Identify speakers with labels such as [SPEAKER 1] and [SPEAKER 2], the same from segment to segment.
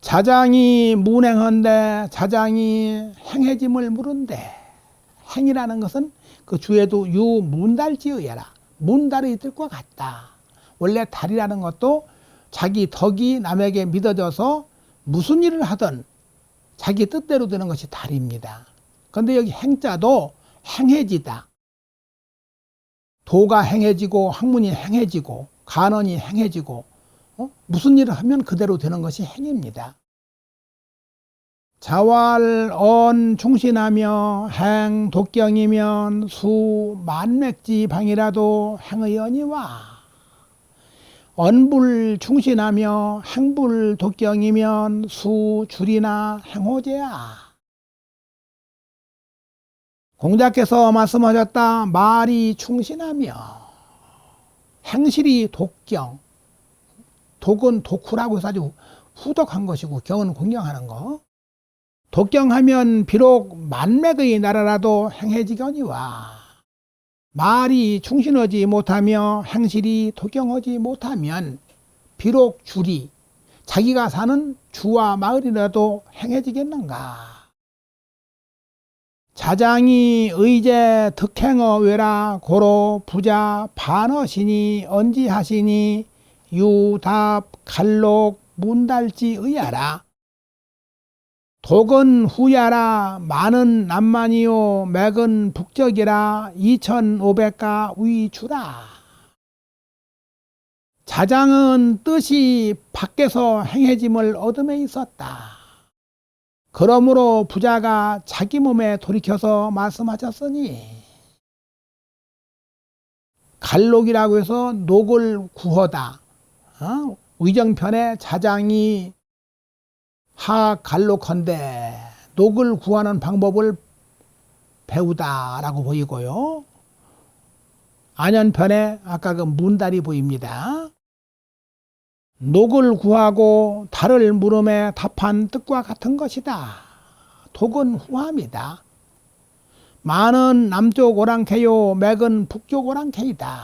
[SPEAKER 1] 자장이 문행한데 자장이 행해짐을 물은데 행이라는 것은 그 주에도 유 문달지어야라 문달의 뜻과 같다. 원래 달이라는 것도 자기 덕이 남에게 믿어져서 무슨 일을 하든 자기 뜻대로 되는 것이 달입니다. 그런데 여기 행자도 행해지다. 도가 행해지고 학문이 행해지고 간언이 행해지고 어? 무슨 일을 하면 그대로 되는 것이 행입니다. 자활, 언, 충신하며 행, 독경이면 수, 만맥지 방이라도 행의 언이와 언불, 충신하며 행불, 독경이면 수, 줄이나 행호제야. 공자께서 말씀하셨다. 말이 충신하며 행실이 독경. 독은 독후라고 해서 아주 후덕한 것이고 경은 공경하는 거. 독경하면 비록 만맥의 나라라도 행해지거니와 말이 충신하지 못하며 행실이 독경하지 못하면 비록 줄이 자기가 사는 주와 마을이라도 행해지겠는가? 자장이 의제 득행어 외라 고로 부자 반어시니 언지하시니 유답 갈록 문달지 의하라 독은 후야라 많은 남만이요 맥은 북적이라 이천오백가 위주라 자장은 뜻이 밖에서 행해짐을 얻음에 있었다. 그러므로 부자가 자기 몸에 돌이켜서 말씀하셨으니 갈록이라고 해서 녹을 구하다. 어? 의정편에 자장이 하 갈록한데 녹을 구하는 방법을 배우다라고 보이고요. 안연편에 아까 그 문달이 보입니다. 녹을 구하고 달을 물음에 답한 뜻과 같은 것이다. 독은 후함이다. 많은 남쪽 오랑캐요, 맥은 북쪽 오랑캐이다.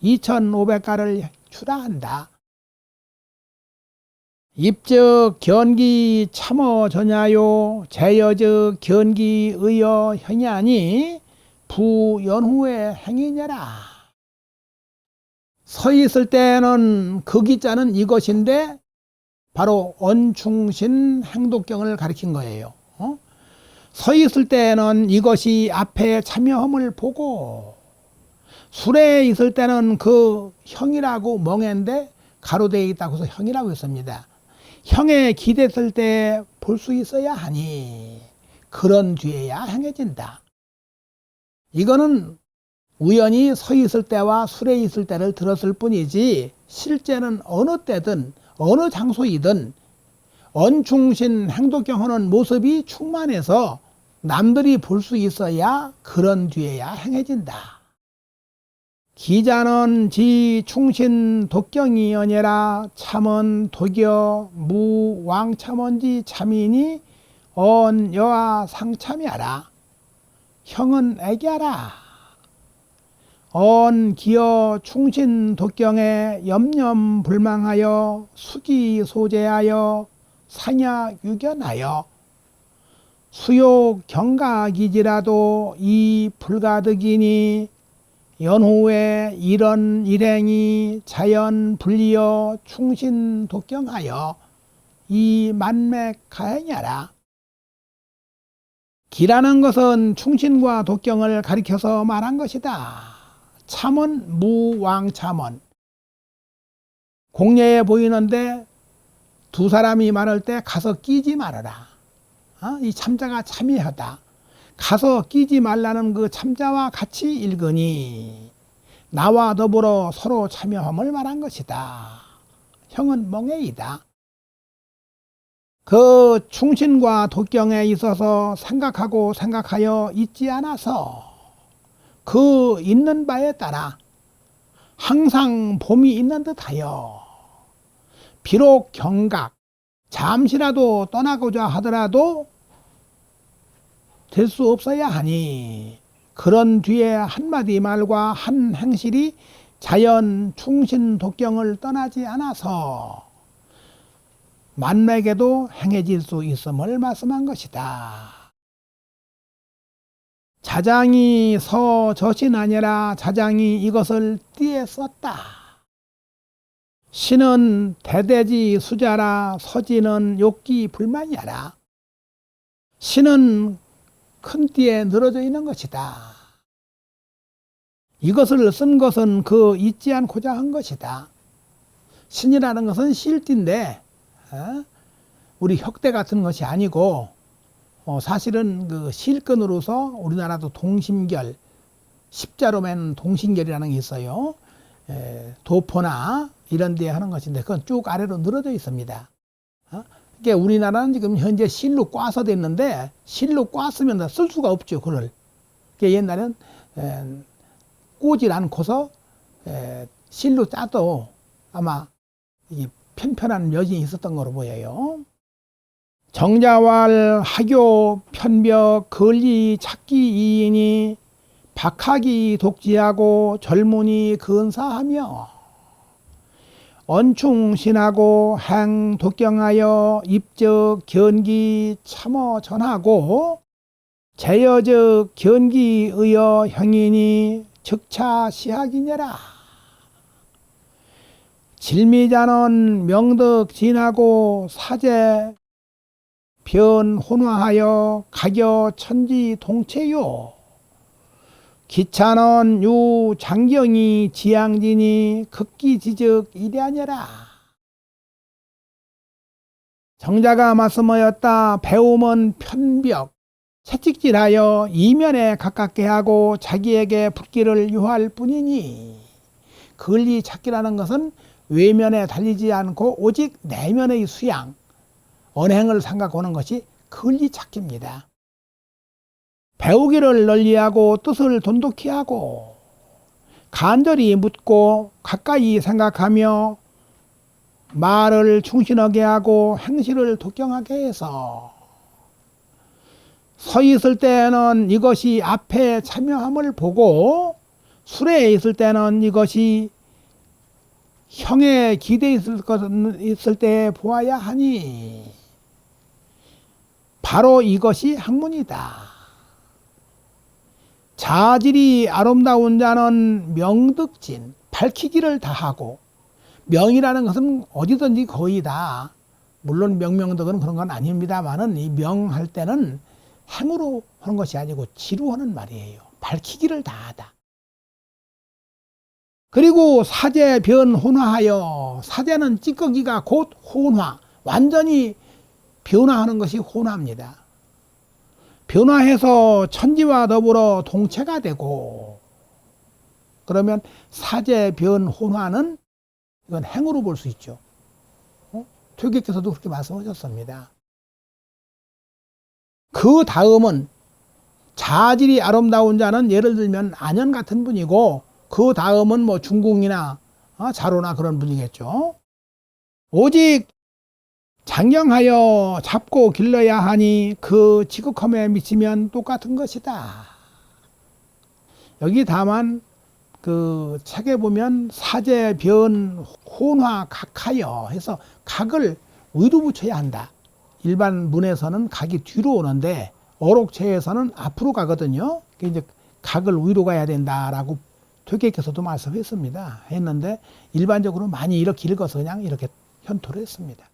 [SPEAKER 1] 2500가를 출하한다. 입적 견기 참어 전야요 제여적 견기 의여 형야니 부연후의 행위냐라. 서 있을 때는 그 기자는 이것인데 바로 언충신 행독경을 가리킨 거예요. 어? 서 있을 때는 이것이 앞에 참여함을 보고 술에 있을 때는 그 형이라고 멍해인데 가로되어 있다고 해서 형이라고 했습니다. 형에 기댔을 때 볼 수 있어야 하니 그런 뒤에야 행해진다. 이거는 우연히 서 있을 때와 술에 있을 때를 들었을 뿐이지 실제는 어느 때든 어느 장소이든 언충신 행독경 하는 모습이 충만해서 남들이 볼 수 있어야 그런 뒤에야 행해진다. 기자는 지 충신 독경이 아니라 참은 독여 무 왕참원지 참이니 언 여아 상참이하라 형은 애기하라 언 기어 충신 독경에 염염 불망하여 수기 소재하여 상약 유견하여 수욕 경각이지라도 이 불가득이니 연후에 이런 일행이 자연 불리어 충신 독경하여 이 만맥 가행하라. 기라는 것은 충신과 독경을 가리켜서 말한 것이다. 참은 무왕 참은 공예에 보이는데 두 사람이 말할 때 가서 끼지 말아라. 어? 이 참자가 참여하다. 가서 끼지 말라는 그 참자와 같이 읽으니 나와 더불어 서로 참여함을 말한 것이다. 형은 멍해이다. 그 충신과 독경에 있어서 생각하고 생각하여 있지 않아서 그 있는 바에 따라 항상 봄이 있는 듯하여 비록 경각 잠시라도 떠나고자 하더라도 될 수 없어야 하니 그런 뒤에 한마디 말과 한 행실이 자연 충신 독경을 떠나지 않아서 만맥에도 행해질 수 있음을 말씀한 것이다. 자장이 서저신 아니라 자장이 이것을 띠에 썼다. 신은 대대지 수자라 서지는 욕기 불만이야라. 신은 큰 띠에 늘어져 있는 것이다. 이것을 쓴 것은 그 잊지 않고자 한 것이다. 신이라는 것은 실띠인데 어? 우리 혁대 같은 것이 아니고 어, 사실은 그 실근으로서 우리나라도 동심결 십자로 맨 동심결이라는 게 있어요. 에, 도포나 이런 데에 하는 것인데 그건 쭉 아래로 늘어져 있습니다. 어? 그러니까 우리나라는 지금 현재 실로 꽈서 됐는데 실로 꽈으면 쓸 수가 없죠. 그걸. 그러니까 옛날엔 에, 꼬질 않고서 에, 실로 짜도 아마 이게 편편한 여진이 있었던 거로 보여요. 정자왈 하교 편벽 걸리 찾기 이인이 박하기 독지하고 젊은이 근사하며 언충신하고 행 독경하여 입적 견기 참어 전하고 제여적 견기 의여 형인이 즉차 시학이니라. 질미자는 명덕 진하고 사제 변혼화하여 가겨 천지 동체요. 기차는 유 장경이 지양진이 극기지적 이래하니라. 정자가 말씀하였다. 배움은 편벽, 채찍질하여 이면에 가깝게 하고 자기에게 붙기를 유할 뿐이니 근리 찾기라는 것은 외면에 달리지 않고 오직 내면의 수양, 언행을 생각하는 것이 근리 찾기입니다. 배우기를 널리하고 뜻을 돈독히 하고 간절히 묻고 가까이 생각하며 말을 충신하게 하고 행실을 독경하게 해서 서 있을 때는 이것이 앞에 참여함을 보고 술에 있을 때는 이것이 형에 기대 있을 것은 있을 때 보아야 하니 바로 이것이 학문이다. 자질이 아름다운 자는 명득진 밝히기를 다하고 명이라는 것은 어디든지 거의 다 물론 명명덕은 그런 건 아닙니다만은 이 명할 때는 행으로 하는 것이 아니고 지루하는 말이에요. 밝히기를 다하다. 그리고 사제 변혼화하여 사제는 찌꺼기가 곧 혼화 완전히 변화하는 것이 혼화입니다. 변화해서 천지와 더불어 동체가 되고 그러면 사제 변 혼화는 이건 행으로 볼 수 있죠. 어? 퇴계께서도 그렇게 말씀하셨습니다. 그 다음은 자질이 아름다운 자는 예를 들면 안현 같은 분이고 그 다음은 뭐 중궁이나 어, 자로나 그런 분이겠죠. 오직 장경하여 잡고 길러야 하니 그 지극함에 미치면 똑같은 것이다. 여기 다만 그 책에 보면 사제 변 혼화 각하여 해서 각을 위로 붙여야 한다. 일반 문에서는 각이 뒤로 오는데 어록체에서는 앞으로 가거든요. 이제 각을 위로 가야 된다라고 퇴계께서도 말씀했습니다. 했는데 일반적으로 많이 이렇게 읽어서 그냥 이렇게 현토를 했습니다.